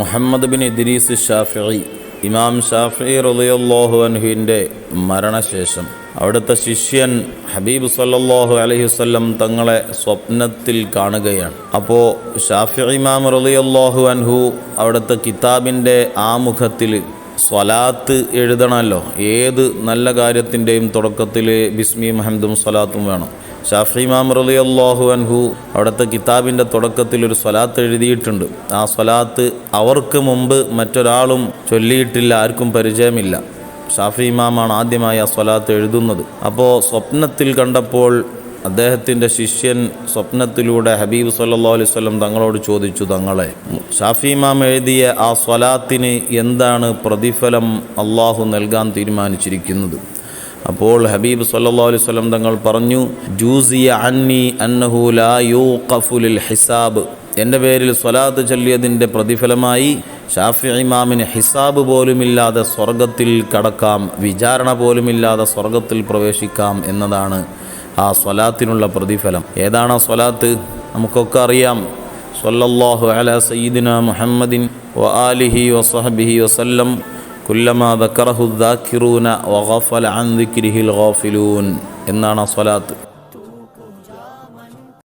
Muhammad bin Idris Shafi ഇമാം ഷാഫി റളിയല്ലാഹു അൻഹുവിന്റെ മരണശേഷം അവിടുത്തെ ശിഷ്യൻ ഹബീബ് സല്ലാഹു അലൈഹി വസല്ലം തങ്ങളെ സ്വപ്നത്തിൽ കാണുകയാണ്. അപ്പോൾ ഷാഫി ഇമാം റളിയല്ലാഹു അൻഹു അവിടുത്തെ കിതാബിന്റെ ആമുഖത്തിൽ സ്വലാത്ത് എഴുതണമല്ലോ. ഏത് നല്ല കാര്യത്തിന്റെയും തുടക്കത്തിൽ ബിസ്മി മഹമ്മദും സ്വലാത്തും വേണം. ഷാഫി ഇമാം റലി അള്ളാഹു അൻഹു അവിടുത്തെ കിതാബിന്റെ തുടക്കത്തിൽ ഒരു സ്വലാത്ത് എഴുതിയിട്ടുണ്ട്. ആ സ്വലാത്ത് അവർക്ക് മുമ്പ് മറ്റൊരാളും ചൊല്ലിയിട്ടില്ല ആർക്കും പരിചയമില്ല. ഷാഫി ഇമാമാണ് ആദ്യമായി ആ സ്വലാത്ത് എഴുതുന്നത്. അപ്പോൾ സ്വപ്നത്തിൽ കണ്ടപ്പോൾ അദ്ദേഹത്തിന്റെ ശിഷ്യൻ സ്വപ്നത്തിലൂടെ ഹബീബ് സല്ലാ അലൈഹി വസല്ലം തങ്ങളോട് ചോദിച്ചു തങ്ങളെ ഷാഫി ഇമാം എഴുതിയ ആ സ്വലാത്തിന് എന്താണ് പ്രതിഫലം അള്ളാഹു നൽകാൻ തീരുമാനിച്ചിരിക്കുന്നത്? അപ്പോൾ ഹബീബ് സല്ലാ അലൈഹി സ്വലം തങ്ങൾ പറഞ്ഞു ജൂസിയ അന്നി അന്നഹു ലാ ഹിസാബ്. എന്റെ പേരിൽ സ്വലാത്ത് ചൊല്ലിയതിന്റെ പ്രതിഫലമായി ഷാഫി ഇമാമിന് ഹിസാബ് പോലുമില്ലാതെ സ്വർഗത്തിൽ കടക്കാം വിചാരണ പോലുമില്ലാതെ സ്വർഗത്തിൽ പ്രവേശിക്കാം എന്നതാണ് ആ സ്വലാത്തിനുള്ള പ്രതിഫലം. ഏതാണ് ആ സ്വലാത്ത്? നമുക്കൊക്കെ അറിയാം. സ്വല്ലല്ലാഹു അല സയ്യിദിന മുഹമ്മദിൻ വ ആലിഹി വസഹബിഹി വസല്ലം. കുല്ലമാ ദക്കറഹു ദാക്കിറൂന വഗഫല അൻ ദിക്രിഹിൽ ഗാഫിലൂൻ. എന്നാണ് ആ സ്വലാത്ത്.